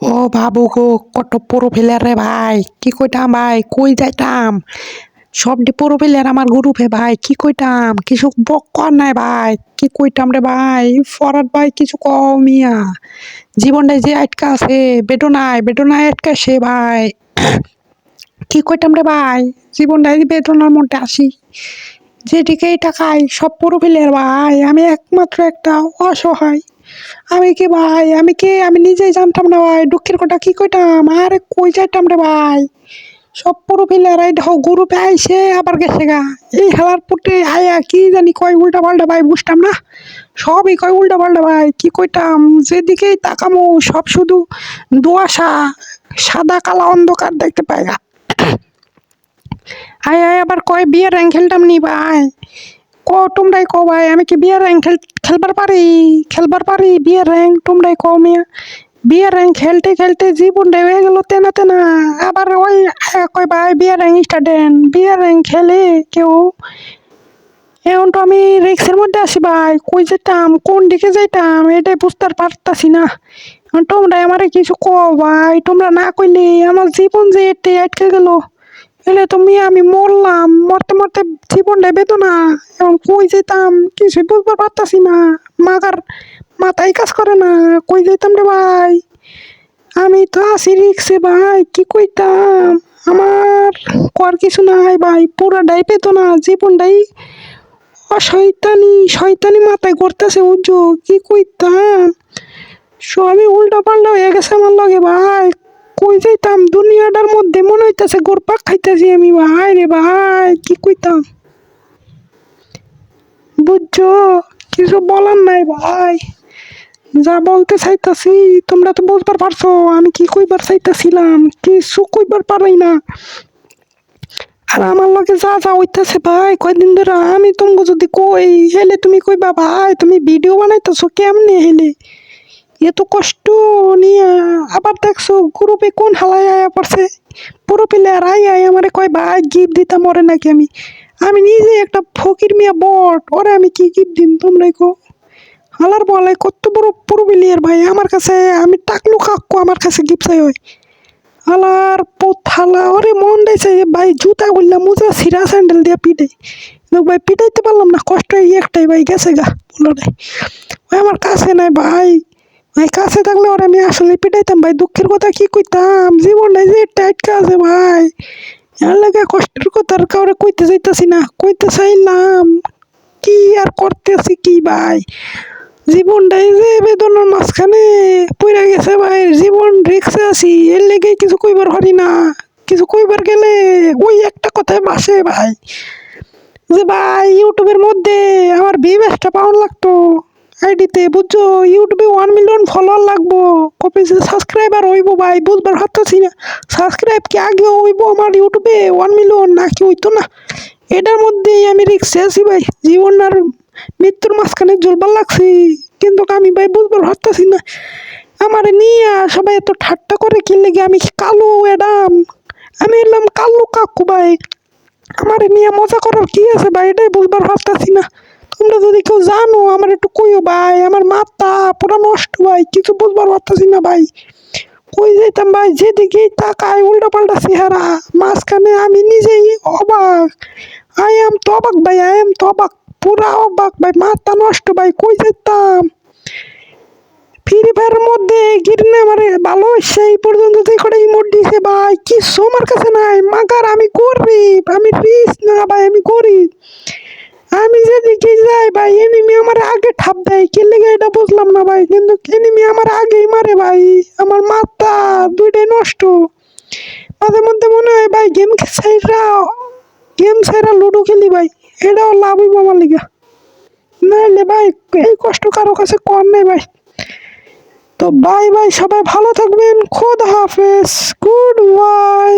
ও বাবু গো, কত পুরো ফেলার রে ভাই, কি কইতাম ভাই, কই যাইতাম? সবটি পুরো ফেলার আমার গ্রুপে ভাই, কি কইতাম? কিছু বকর নাই ভাই, কি কইতাম রে ভাই? ফরাত ভাই কিছু কও মিয়া। জীবনটাই যে আটকা আছে, বেদনায় বেদনায় আটকাছে ভাই। কি কইতাম রে ভাই? জীবনটাই বেদনার মধ্যে আসি। যেদিকেই টাকাই সব পুরো ফেলার ভাই, আমি একমাত্র একটা অসহায় আমি কি ভাই? আমি কে? আমি নিজেই জানতাম না ভাই। দুঃখের কথা কি কইতাম? আরে কই যাইতাম রে ভাই? সব পুরো প্লেয়ার এই ঢো গ্রুপে আইসে আবার গেছে গা। এই খেলার পুটে আয়া কি জানি কয় উল্টা পাল্টা ভাই বুঝতাম না? সবই কয় উল্টা পাল্টা ভাই। কি কইতাম? যেদিকেই তাকামো, সব শুধু দোয়াশা, সাদা, কালা অন্ধকার দেখতে পাই গা। আয় আয়, আবার কয় বিয়ের র্যাঙ্ক খেলতাম নি ভাই? ক তোমরাই কো ভাই, আমি কি বিয়ের র্যাঙ্ক খেল খেলবার পারি? খেলবার পারি? বিয়ের র্যাঙ্ক তোমরাই কও মিয়া। বিয়ের র্যাঙ্ক খেলতে খেলতে জীবনটা হয়ে গেল তেনা তেনা। আবার ওই, কয় ভাই, বিয়ের র্যাঙ্ক স্টার্টেন। বিয়ের র্যাঙ্ক খেলে কেউ এখন তো আমি রিক্সের মধ্যে আছি ভাই। কই যেতাম? কোন দিকে যাইতাম? এটাই বুঝতে পারতাছি না। তোমরা আমারে কিছু কও ভাই। তোমরা না কইলে আমার জীবন যে এতে আটকে গেল। এলে তুমি আমি মরলাম। মরতে মরতে জীবনটা বেদনা। এবং কই যেতাম কিছুই বুঝতে পারতাছি না। মাগার মাথায় কাজ করে না। কই যেতাম রে ভাই? আমি তো আছি রিক্সে ভাই, কি কইতাম? আমার কর কিছু নাই ভাই। পুরাটাই বেদনা, জীবনটাই অশয়তানি। শয়তানি মাথায় করতেছে উজ্জ কি কইতাম? সবই উল্টা পাল্টা হয়ে গেছে আমার লগে ভাই। কই যাইতাম? দুনিয়াটার মধ্যে মনে হইতাছে গোরপাক খাইতেছি আমি। ভাই রে ভাই, কি কইতাম? বুঝছ? কিছু বলার নাই ভাই। যা বলতে চাইতাছি, তোমরা তো বুঝবার পারছ, আমি কি কইবার চাইতাছিলাম? কিছু কইবার পারি না। আর আমার লগে যা যা হইতাছে ভাই, কয়দিন ধরে আমি তোমাকে যদি কই, হেলে তুমি কইবা, ভাই, তুমি ভিডিও বানাইতেছো কেমনে হেলে? এত কষ্ট নিয়ে আবার দেখছ গ্রুপে কোন হালাই আয়া পড়ছে? পুরো প্লেয়ার আই আই আমারে কয়, ভাই গিফট দিতাম ওরে নাকি আমি? আমি নিজে একটা ফকির মিয়া বট, ওরে আমি কি গিফট দিম তোমরাই কো হালার বলে, কত বড় পুরো প্লেয়ার ভাই, আমার কাছে, আমি টাকলু কাকু আমার কাছে গিফট চাই হয় হালার পোথালা ওরে মন দিয়েছে ভাই, জুতা গুললাম মোজা, সিরা, স্যান্ডেল দিয়ে কিন্তু ভাই, পিটাইতে পারলাম না, কষ্ট একটাই ভাই, গেছে গা, বলো ভাই আমার কাছে নাই ভাই। ভাই কাছে থাকলে ওরে আমি আসলে পিটাইতাম ভাই, দুঃখের কথা কি কইতাম? জীবনটাই যে টাইট আছে ভাই, এর লাগে কষ্টের কথা আর কাউরে কইতে যাইতাছি না, কইতে চাইলাম। কি আর করতেছি কি ভাই? জীবনটাই যে বেদনার মাঝখানে পড়ে গেছে ভাই, জীবন রিক্সে আছি, এর লেগে কিছু কইবার পারি না। কিছু কইবার গেলে ওই একটা কথায় বাসে ভাই, যে ভাই, ইউটিউবের মধ্যে আমার ভিউয়ার্সটা পাওয়ার লাগতো। আইডিতে বুঝছ, ইউটিউবে ওয়ান মিলিয়ন ফলোয়ার লাগবো। কপি সাবস্ক্রাইবার হইব ভাই, বুঝবার ভাবতেছি না। সাবস্ক্রাইব কি আগে হইব আমার ইউটিউবে ওয়ান মিলিয়ন নাকি হইতো না? এটার মধ্যেই আমি রিক্সে আছি ভাই, জীবন আর মৃত্যুর মাঝখানে জ্বলবার লাগছি। কিন্তু আমি ভাই বুঝবার ভাবতেছি না। আমার নিয়ে সবাই এত ঠাট্টা করে, কি লেগে আমি কালো এডাম আমি এলাম কালো কাকু ভাই। আমার নিয়ে মজা করার কি আছে ভাই, এটাই বুঝবার ভাবতেছি না। তোমরা যদি কেউ জানো, আমার একটু কইও ভাই, আমার মাথা পুরো নষ্ট ভাই, কিছু বুঝবার পারতেছি না ভাই। কই যাইতাম ভাই যেদিকেই তাকায় উল্টা পাল্টা চেহারা, মাঝখানে আমি নিজেই অবাক। আই এম তো অবাক ভাই আই এম তো অবাক, পুরা অবাক ভাই, মাথা নষ্ট ভাই, কই যেতাম ফ্রি ফায়ারের মধ্যে গিরনে আমারে ভালো সেই পর্যন্ত যে করে ইমোট দিছে ভাই, কিছু আমার কাছে নাই। মাগার আমি গরিব, আমি রিচ না ভাই, আমি গরিব। আমি যেদিকে যাই ভাই এনিমি আমার আগে ঠাপ দেয়। কে লেগে এটা বুঝলাম না ভাই, কিন্তু এনিমি আমার আগেই মারে ভাই। আমার মাথা দুইটাই নষ্ট। মাঝে মধ্যে মনে হয়, ভাই গেম সাইডরা গেম সাইডরা লুডো খেলি ভাই, এটাও লাভ হইব আমার লিগা। নাহলে ভাই, এই কষ্ট কারও কাছে কম নেই ভাই। তো বাই বাই সবাই ভালো থাকবেন। খোদ হাফেজ। Good bye.